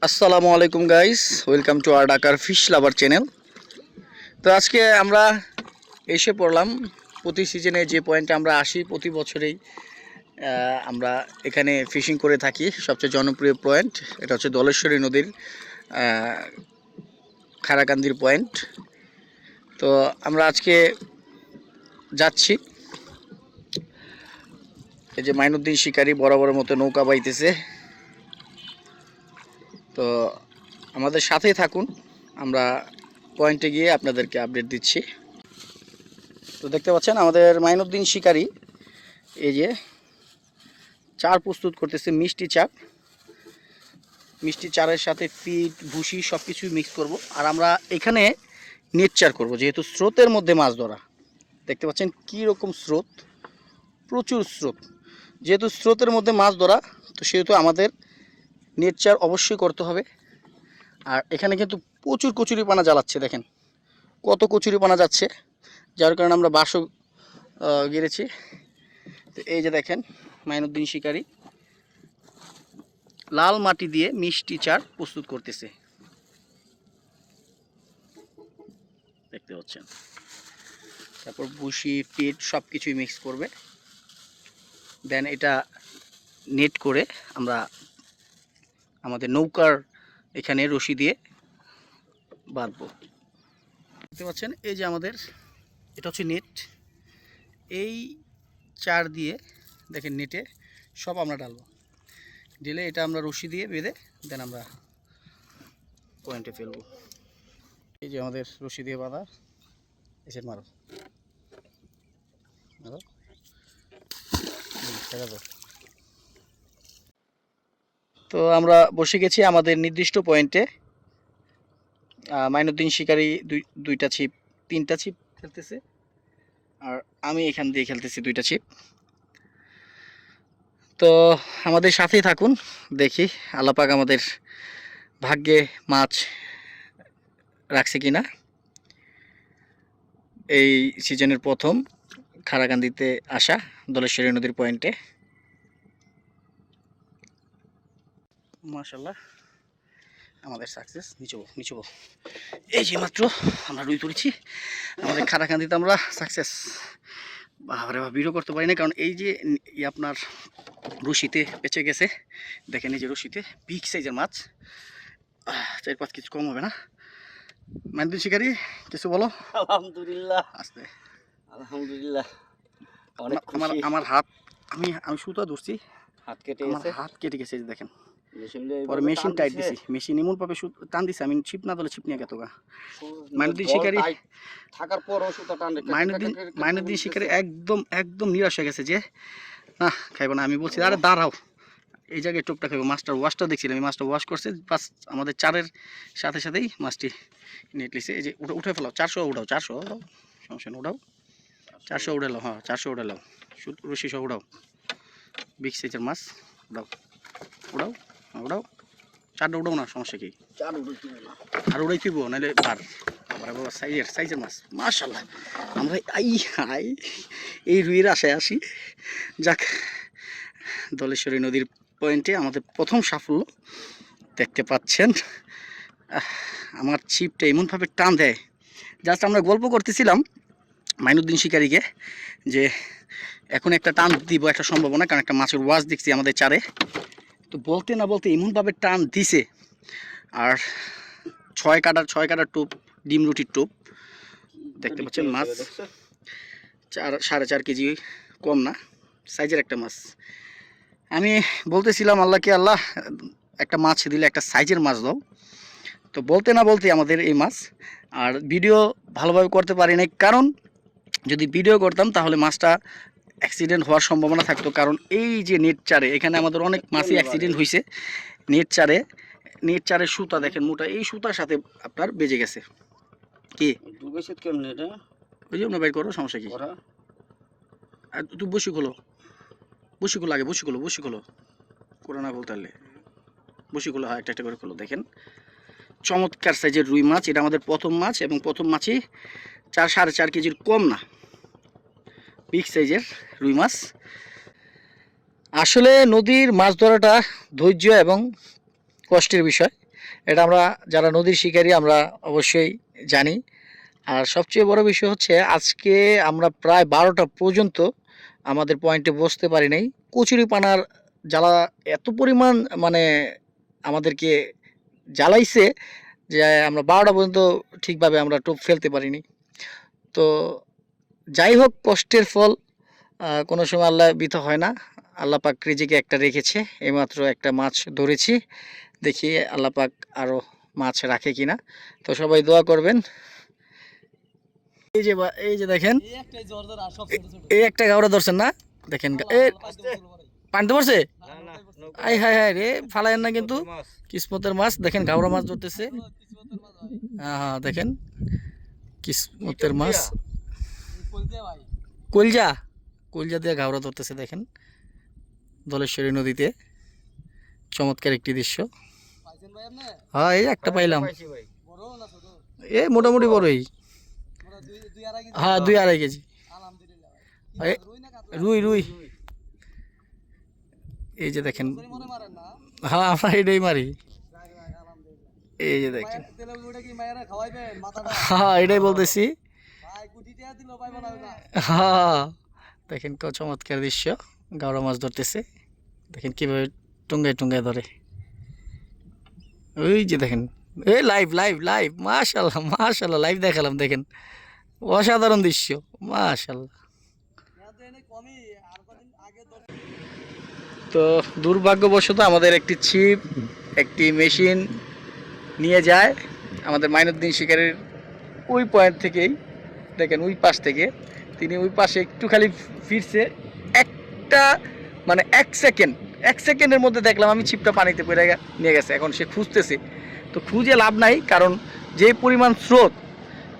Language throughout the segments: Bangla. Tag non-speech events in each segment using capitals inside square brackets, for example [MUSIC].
আসসালামু আলাইকুম গাইস ওয়েলকাম টু আর ডাকার ফিশ লাভার চ্যানেল তো আজকে আমরা এসে পড়লাম, প্রতি সিজনে যে পয়েন্টে আমরা আসি, প্রতি বছরেই আমরা এখানে ফিশিং করে থাকি। সবচেয়ে জনপ্রিয় পয়েন্ট এটা হচ্ছে দলেশ্বরী নদীর খারাকান্দির পয়েন্ট তো আমরা আজকে যাচ্ছি। এই যে মাইনুদ্দিন শিকারী বরাবরের মতো নৌকা বাইতেছে। তো আমাদের সাথেই থাকুন, আমরা পয়েন্টে গিয়ে আপনাদেরকে আপডেট দিচ্ছি। তো দেখতে পাচ্ছেন, আমাদের মাইনুদ্দিন শিকারী, এই যে চার প্রস্তুত করতেছে, মিষ্টি চার মিষ্টি চারের সাথে ফিট, ভুসি সব কিছুই মিক্স করব। আর আমরা এখানে নেট চার করব, যেহেতু স্রোতের মধ্যে মাছ ধরা। দেখতে পাচ্ছেন কী রকম স্রোত, প্রচুর স্রোত। যেহেতু স্রোতের মধ্যে মাছ ধরা, তো সেহেতু আমাদের নেট চার অবশ্যই করতে হবে। আর এখানে কিন্তু প্রচুর কচুরি পানা জ্বালাচ্ছে, দেখেন। কত কচুরি পানা যাচ্ছে, যার কারণে আমরা বাসও গেড়েছি। তো এই যে দেখেন, মাইনুদ্দিন শিকারী লাল মাটি দিয়ে মিষ্টি চার প্রস্তুত করতেছে। দেখতে পাচ্ছেন। তারপর বুসি পিট সব কিছুই মিক্স করবে। দেন এটা নেট করে আমরা আমাদের নৌকার এখানে রশি দিয়ে বাঁধবো। দেখতে পাচ্ছেন, এই যে আমাদের, এটা হচ্ছে নেট। এই চার দিয়ে, দেখেন নেটে সব আমরা ডালবো ঢেলে এটা আমরা রশি দিয়ে বেঁধে দেন আমরা পয়েন্টে ফেলব। এই যে আমাদের রশি দিয়ে বাঁধা এসে মারো। মারো। তো আমরা বসে গেছি আমাদের নির্দিষ্ট পয়েন্টে মাইনুদ্দিন শিকারী দুই, দুইটা ছিপ তিনটা ছিপ খেলতেছে। আর আমি এখান দিয়ে খেলতেছি দুইটা ছিপ তো আমাদের সাথেই থাকুন, দেখি আলাপাক আমাদের ভাগ্যে মাছ রাখছে কিনা। এই সিজনের প্রথম খারাকান্দিতে আসা দলেশ্বরী নদীর পয়েন্টে মাশাল্লাহ আমাদের সাকসেস নিচে বল, নিচে বল। এই যে মাত্র আমরা রুই তুলেছি। আমাদের খারাকান্দিতে আমরা সাকসেস বাবারে বাবা ভিডিও করতে পারি না কারণ এই যে আপনার রশিতে বেঁচে গেছে দেখেন এই যে রশিতে বিগ সাইজের মাছ। চার পাঁচ কিছু কম হবে না। মানদিন শিকারি কিছু বলো? আলহামদুলিল্লাহ। আসতে। আলহামদুলিল্লাহ। আমার আমার হাত আমি আমি সুতা ধরছি। হাত কেটে আমার হাত কেটে গেছে দেখেন। পরে মেশিন টাইট দিছি? মেশিন এমন ভাবে টান দিছে। আমি ছিপ না দলে ছিপ নিয়ে গেত গা মাইনুদ্দিন শিকারী- থাকার টান মাইনুদ্দিন মাইনুদ্দিন শিকারে একদম একদম নিরাশ হয়ে গেছে যে না খাইবো না। আমি বলছি আরে দাঁড়াও। এই জায়গায় টোপটা খাইবো। মাছটার ওয়াশটা দেখছিলাম। এই মাছটা ওয়াশ করছে। বাস আমাদের চারের সাথে সাথেই মাছটি নেট লিছে এই যে উঠে উঠে ফেলাও। চারশো উঠাও চারশো উঠাও। সমস্যা উঠাও। চারশো উঠালো হ্যাঁ চারশো উঠালো। রশি সহ উঠাও। বিগ সাইজের মাছ। উঠাও। উঠাও। উঠাও চারটা উঠাও না সমস্যা কি? আর ওরাই তুইব নাহলে বার। আবার বাবা সাইজের সাইজের মাছ। মাশাল্লাহ। আমরা আই হাই এই রুইয়ের আশায় আসি। যাক দলেশ্বরী নদীর পয়েন্টে আমাদের প্রথম সাফল্য দেখতে পাচ্ছেন। আমার ছিপটা এমনভাবে টান দেয়। জাস্ট আমরা গল্প করতেছিলাম মাইনুদ্দিন শিকারীকে যে এখন একটা টান দিব একটা সম্ভাবনা কারণ একটা মাছের ওয়াজ দেখছি আমাদের চারে। তো বলতে না বলতে এমনভাবে টান দিছে। আর ছয় কাটার ছয় কাটার টোপ ডিম রুটির টোপ দেখতে পাচ্ছেন মাছ। চার সাড়ে চার কেজি কম না সাইজের একটা মাছ। আমি বলতেছিলাম আল্লাহকে আল্লাহ একটা মাছ দিলে একটা সাইজের মাছ দাও। তো বলতে না বলতে আমাদের এই মাছ আর ভিডিও ভালোভাবে করতে পারি নাই। কারণ যদি ভিডিও করতাম তাহলে মাছটা অ্যাক্সিডেন্ট হওয়ার সম্ভাবনা থাকতো কারণ এই যে নেট চারে এখানে আমাদের অনেক মাছই অ্যাক্সিডেন্ট হয়েছে নেট চারে নেট চারের সুতা দেখেন মোটা এই সুতার সাথে আপনার বেজে গেছে। কি? ওই যে বাইর করো সমস্যা কি? আর তুই বসি খোলো। বসি খোলো আগে বসি খোলো বসি খোলো। করে না বলতে পারলে। বসি খোলো হয় একটা একটা করে খোলো দেখেন। চমৎকার সাইজের রুই মাছ এটা আমাদের প্রথম মাছ এবং প্রথম মাছই চার সাড়ে চার কেজির কম না। বিগ সাইজের রুই মাছ। আসলে নদীর মাছ ধরাটা ধৈর্য এবং কষ্টের বিষয়। এটা আমরা যারা নদীর শিকারী, আমরা অবশ্যই জানি। আর সবচেয়ে বড় বিষয় হচ্ছে, আজকে আমরা প্রায় বারোটা পর্যন্ত আমাদের পয়েন্টে বসতে পারি নাই। কচুরি পানার জ্বালা এত পরিমাণ মানে আমাদেরকে জ্বালাইছে যে আমরা বারোটা পর্যন্ত ঠিকভাবে আমরা টোপ ফেলতে পারিনি। তো যাই হোক কষ্টের ফল কোনো সময় আল্লাহ বিত হয় না। আল্লাহ পাক রিজিকে একটা রেখেছে এইমাত্র একটা মাছ ধরেছি। দেখি আল্লাহ পাক আরও মাছ রাখে কিনা। তো সবাই দোয়া করবেন। এই যে বা- এই যে দেখেন এই একটা গাওড়া ধরছেন না? দেখেন পানিতে পড়ছে আই হাই হাই রে ফালায়েন না কিন্তু। কিসমতের মাছ। দেখেন গাওড়া মাছ ধরতেছে। হ্যাঁ। হ্যাঁ দেখেন। কিসমতের মাছ। কলজা? কলজা দিয়ে ঘাওড়া ধরতেছে দেখেন। দলেশ্বরী নদীতে। চমৎকার একটি দৃশ্য। হ্যাঁ এই একটা পাইলাম। এ মোটামুটি বড়ই। হ্যাঁ দুই আড়াই কেজি। রুই রুই এই যে দেখেন। হ্যাঁ আমরা এটাই মারি। এই যে দেখেন। হ্যাঁ এটাই বলতেছি। হ্যাঁ। দেখেন কত চমৎকার দৃশ্য। গাওড়া মাছ ধরতেছে। দেখেন কীভাবে টুঙ্গায় টুঙ্গায় ধরে। ওই যে দেখেন। এই লাইভ লাইভ লাইভ মাশাল্লাহ মাশাল্লাহ লাইভ দেখালাম, দেখেন। অসাধারণ দৃশ্য। মাশাল্লাহ তো দুর্ভাগ্যবশত আমাদের একটি ছিপ, একটি মেশিন নিয়ে যায়। আমাদের মাইনুদ্দিন শিকারের ওই পয়েন্ট থেকেই দেখেন ওই পাশ থেকে, তিনি ওই পাশে একটু খালি ফিরছে, একটা মানে এক সেকেন্ড এক সেকেন্ডের মধ্যে দেখলাম আমি ছিপটা পানিতে পড়ে নিয়ে গেছে, এখন সে খুঁজতেছে। তো খুঁজে লাভ নাই, কারণ যে পরিমাণ স্রোত,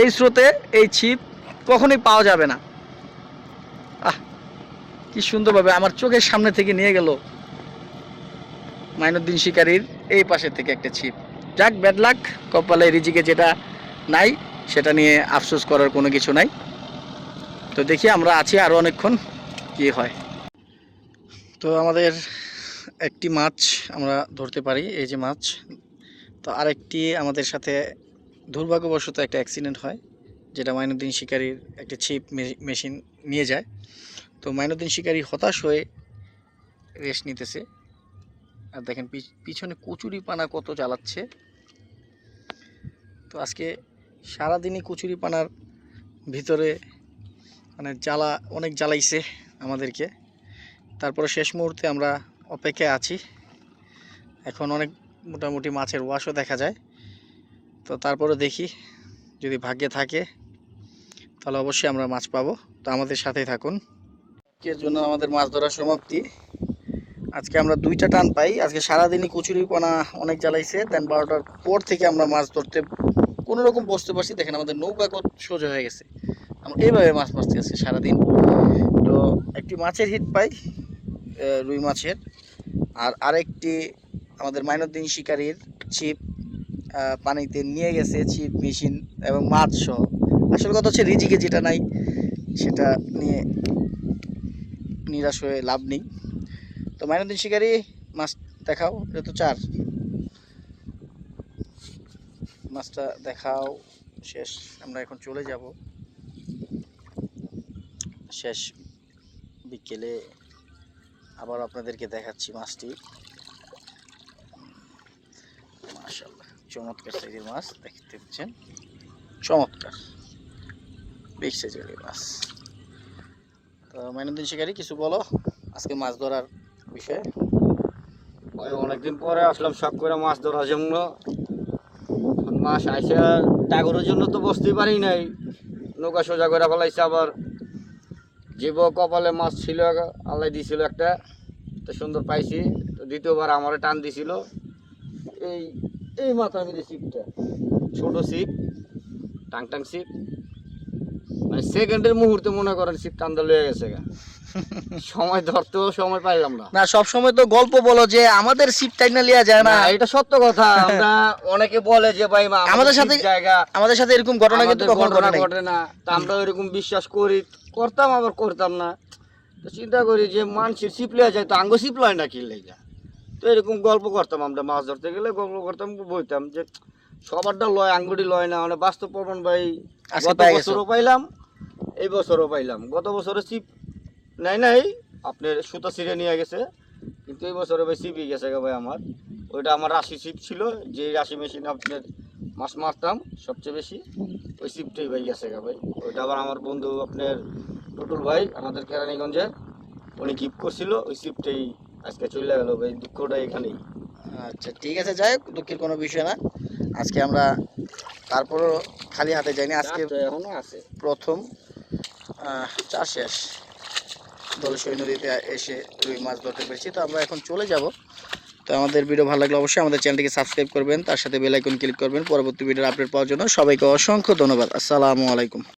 এই স্রোতে এই ছিপ কখনোই পাওয়া যাবে না। আহ, কি সুন্দরভাবে আমার চোখের সামনে থেকে নিয়ে গেল মাইনুদ্দিন শিকারীর এই পাশে থেকে একটা ছিপ। যাক ব্যাড লাক কপালে রিজিকে যেটা নাই সেটা নিয়ে আফসোস করার কোনো কিছু নাই। তো দেখি আমরা আছি আরও অনেকক্ষণ, কি হয়। তো আমাদের একটি মাছ আমরা ধরতে পারি, এই যে মাছ। তো আরেকটি আমাদের সাথে দুর্ভাগ্যবশত একটা অ্যাক্সিডেন্ট হয়, যেটা মাইনুদ্দিন শিকারীর একটি ছিপ মেশিন নিয়ে যায়। তো মাইনুদ্দিন শিকারী হতাশ হয়ে রেস্ট নিতেছে। আর দেখেন, পিছ- পিছনে কচুরি পানা কত জ্বালাচ্ছে। তো আজকে সারাদিনই কচুরি পানার ভিতরে মানে জ্বালা, অনেক জ্বালাইছে আমাদেরকে। তারপরে শেষ মুহূর্তে আমরা অপেক্ষায় আছি। এখন অনেক মোটামুটি মাছের ওয়াশও দেখা যায়। তো তারপরে দেখি, যদি ভাগ্যে থাকে, তাহলে অবশ্যই আমরা মাছ পাবো। তো আমাদের সাথেই থাকুন। আজকের জন্য আমাদের মাছ ধরার সমাপ্তি। আজকে আমরা দুইটা টান পাই। আজকে সারাদিনই কচুরি পানা অনেক জ্বালাইছে। দেন বারোটার পর থেকে আমরা মাছ ধরতে কোনো রকম বসতে পারছি, দেখেন আমাদের নৌকা কত সোজা হয়ে গেছে। আমরা এইভাবে মাছ মারতে আজকে সারাদিন। তো একটি মাছের হিট পাই রুই মাছের। আর আরেকটি আমাদের মাইনুদ্দিন শিকারীর ছিপ পানিতে নিয়ে গেছে ছিপ, মেশিন এবং মাছ সহ। আসল কথা হচ্ছে রিজিকে যেটা নাই, সেটা নিয়ে নিরাশ হয়ে লাভ নেই। তো মাইনুদ্দিন শিকারি, মাছ দেখাও, এটা তো চার। মাছটা দেখাও, শেষ। আমরা এখন চলে যাব। শেষ বিকেলে আবার আপনাদেরকে দেখাচ্ছি মাছটি। চমৎকার মাছ, দেখতে পাচ্ছেন? চমৎকার। মাছ। তো শিকারী, কিছু বলো? আজকে মাছ ধরার বিষয়ে। অনেকদিন পরে আসলাম, শখ করে মাছ ধরার জন্য মাছ আইসে ডাগরের জন্য তো বসতেই পারি নাই। নৌকা সোজা করে ফেলাইছে আবার। জীব কপালে মাছ ছিল, আল্লাহ দিছিল একটা, তো সুন্দর পাইছি। তো দ্বিতীয়বার আমারে টান দিছিল। এই এই মাথা মিলে সিপটা ছোট সিপ টাং টাং সিপ মানে সেকেন্ডের মুহূর্তে মনে করেন লয়ে গেছে গা। [LAUGHS] সময় ধরতেও সময় পাইলাম না। না সব সময় তো গল্প বলো যে আমাদের টাইনা লিয়া যায় না। এটা সত্য কথা। [LAUGHS] আমরা অনেকে বলে যে ভাই আমাদের সাথে- জায়গা আমাদের সাথে এরকম ঘটনা কিন্তু কখন ঘটে না। তা আমরা এরকম বিশ্বাস করি করতাম আবার করতাম না। তো চিন্তা করি যে মানুষের শিপ সিপলিয়া যায় তো আঙ্গ সিপলয় না কি লেগা? তো এরকম গল্প করতাম আমরা মাছ ধরতে গেলে গল্প করতাম বইতাম যে সবারটা লয় আঙ্গুটি লয় না। মানে বাস্তব প্রমাণ ভাই গত বছরও পাইলাম এই বছরও পাইলাম। গত বছরে সিপ নাই নাই আপনার সুতা ছিঁড়ে নিয়ে গেছে। কিন্তু এই বছরে ভাই সিপই গেছে গা ভাই আমার। ওইটা আমার রাশি সিপ ছিল যে রাশি মেশিন আপনার মাছ মারতাম সবচেয়ে বেশি ওই সিপটাই ভাই গেছে গা ভাই। ওইটা আবার আমার বন্ধু আপনার টুটুল ভাই আমাদের কেরানীগঞ্জের উনি কিপ করছিল ওই সিপটাই আজকে চলে গেল ভাই দুঃখটা এখানেই। আচ্ছা ঠিক আছে যাই হোক দুঃখের কোনো বিষয় না। আজকে আমরা তারপরও খালি হাতে যাইনি আজকে আজকে এখনও আছে। প্রথম চাষ শেষ। দলসই নদীতে এসে রুই মাছ ধরতে পেরেছি। তো আমরা এখন চলে যাব। তো আমাদের ভিডিও ভালো লাগলে অবশ্যই আমাদের চ্যানেলটিকে সাবস্ক্রাইব করবেন, তার সাথে বেলাইকন ক্লিক করবেন। পরবর্তী ভিডিওর আপডেট পাওয়ার জন্য সবাইকে অসংখ্য ধন্যবাদ। আসসালামু আলাইকুম।